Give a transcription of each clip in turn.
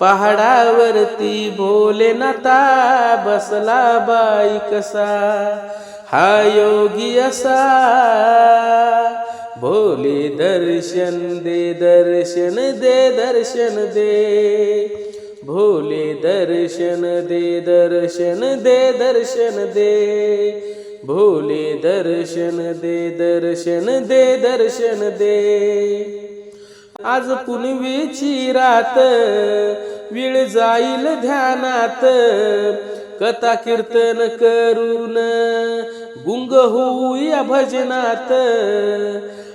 पहाडावरती भोलेनाथा बसला बाई कसा? हा योगी असा. भोले दर्शन दे दर्शन दे दर्शन दे. भोले दर्शन दे दर्शन दे दर्शन दे. भोले दर्शन दे दर्शन दे दर्शन दे. आज पुनवीची रात विळ जाईल ध्यानात. कथा कीर्तन करून गुंग होऊया भजनात.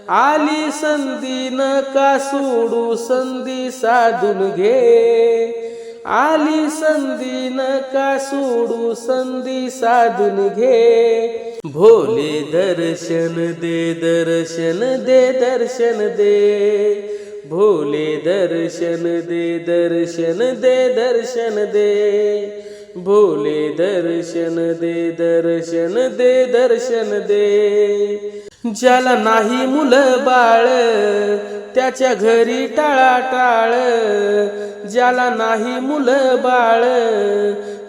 आली संधी नका सोडू संधी साधून घे. आली संधी नका सोडू संधी साधून घे. भोले दर्शन दे दर्शन दे दर्शन दे. भोले दर्शन दे दर्शन दे दर्शन दे। भोले दर्शन दे दर्शन दे दर्शन दे। ज्याला नाही मुलं बाळ त्याच्या घरी टाळाटाळ। ज्याला नाही मुलं बाळ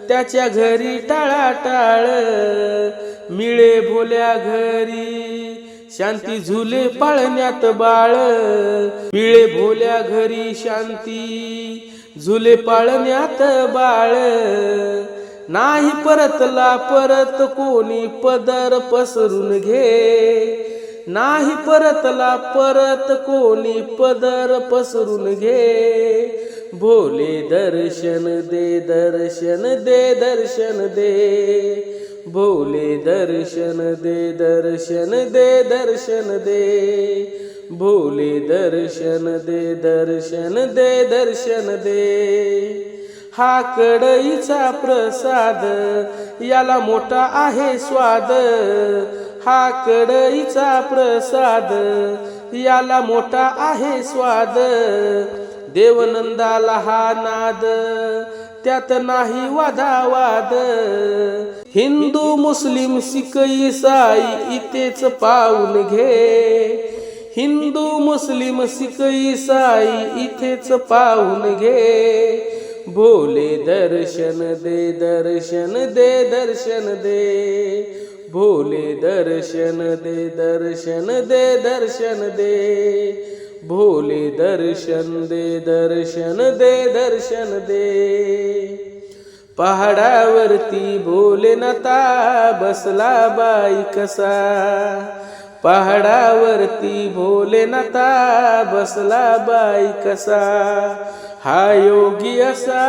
त्याच्या घरी टाळाटाळ। मिळे भोल्या घरी शांती झुले पाळण्यात बाळ. पिळे भोल्या घरी शांती झुले पाळण्यात बाळ. नाही परतला परत कोणी पदर पसरून घे. नाही परतला परत कोणी पदर पसरून घे. भोले दर्शन दे दर्शन दे दर्शन दे. भोले दर्शन दे दर्शन दे दर्शन दे. भोले दर्शन दे दर्शन दे दर्शन दे. हा कडईचा प्रसाद याला मोठा आहे स्वाद. हा कडईचा प्रसाद याला मोठा आहे स्वाद. देवनंदाला हा नाद त्यात नाही वादावाद. हिंदू मुस्लिम सिख इसाई इथेच पाऊल घे. हिंदू मुस्लिम सिख इसाई इथेच पाऊल घे. भोले दर्शन दे दर्शन दे दर्शन दे. भोले दर्शन दे दर्शन दे दर्शन दे. भोले दर्शन दे दर्शन दे दर्शन दे. पहाडावरती भोलेनाथा बसला बाई कसा. पहाडावरती भोलेनाथा बसला बाई कसा. हा योगी असा.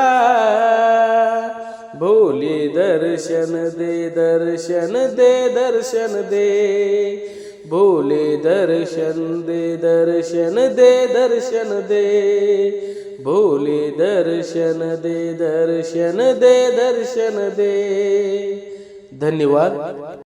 भोले दर्शन दे दर्शन दे दर्शन दे. भोले दर्शन दे दर्शन दे दर्शन दे। भोले दर्शन दे दर्शन दे दर्शन दे। धन्यवाद।